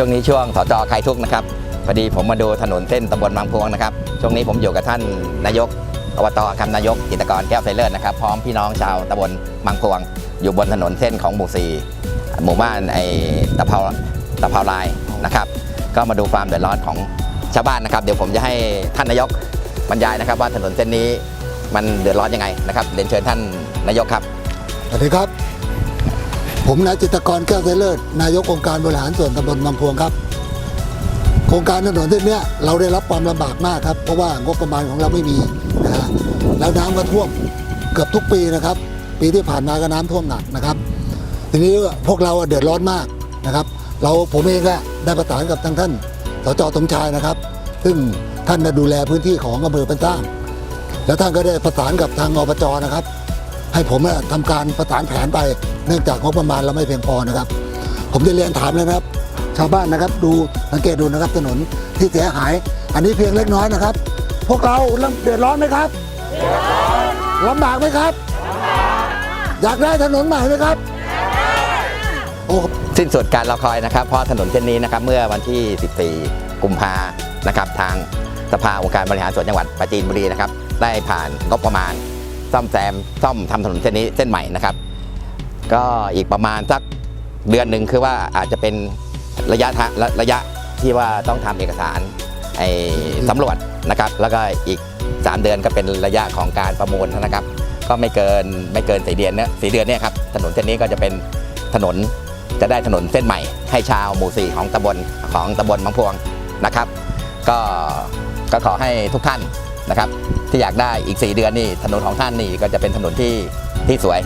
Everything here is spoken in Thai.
ช่วงนี้ช่วงสจใครทุกนะครับพอดีผมมาดูถนนเส้นตำบลบางพวงนะครับ ช่วงนี้ผมอยู่กับท่านนายกอบตคำนายกกิตกรแก้วไซเลิศนะครับพร้อมพี่น้องชาวตำบลบางพวง อยู่บนถนนเส้นของหมู่สี่หมู่บ้านไอ้ตะเภาตะเภาลายนะครับ ก็มาดูความเดือดร้อนของชาวบ้านนะครับ เดี๋ยวผมจะให้ท่านนายกบรรยายนะครับ ว่าถนนเส้นนี้มันเดือดร้อนยังไงนะครับเรียนเชิญท่านนายกครับสวัสดีครับ ผมนายจิตกรแก้วไซเลิศนายกองค์การบริหารส่วนตำบลบางพวงครับ โครงการถนนเส้นนี้เราได้รับความลำบากมากครับ เพราะว่างบประมาณของเราไม่มีนะฮะแล้วน้ำก็ท่วมเกือบทุกปีนะครับ ปีที่ผ่านมาก็น้ำท่วมหนักนะครับ ทีนี้พวกเราเดือดร้อนมากนะครับ เราผมเองก็ได้ประสานกับทางท่านสจสมชายนะครับ ซึ่งท่านน่ะดูแลพื้นที่ของอำเภอเป็นสร้างแล้วท่านก็ได้ประสานกับทางอบจนะครับ ให้ผมอะทำการประสานแผนไป เนื่องจากงบประมาณเราไม่เพียงพอนะครับ ผมจะเรียนถามเลยนะครับ ชาวบ้านนะครับดูสังเกตดูนะครับถนนที่เสียหาย อันนี้เพียงเล็กน้อยนะครับ พวกเราเดือดร้อนไหมครับลำบากไหมครับ อยากได้ถนนใหม่ไหมครับโอ้สิ้นสุดการรอคอยนะครับ เพราะถนนเส้นนี้นะครับเมื่อวันที่ 14 กุมภานะครับทางสภาองค์การบริหารส่วนจังหวัดปราจีนบุรีนะครับได้ผ่านงบประมาณ ซ่อมแซมซ่อมทำถนนเส้นนี้เส้นใหม่นะครับ ก็อีกประมาณสักเดือนหนึ่งคือว่าอาจจะเป็นระยะทางระระยะที่ว่าต้องทำเอกสารไอ้สำรวจนะครับ แล้วก็อีก 3 เดือนก็เป็นระยะของการประมูลนะครับ ก็ไม่เกินไม่เกินสี่เดือนเนี่ยสี่เดือนเนี่ยครับถนนเส้นนี้ก็จะเป็นถนนจะได้ถนนเส้นใหม่ ให้ชาวหมู่สี่ของตำบลของตำบลบางพวงนะครับ ก็ก็ขอให้ทุกท่าน นะครับที่อยากได้อีก 4 เดือนนี่ถนนของท่านนี่ก็จะเป็นถนนที่ที่สวย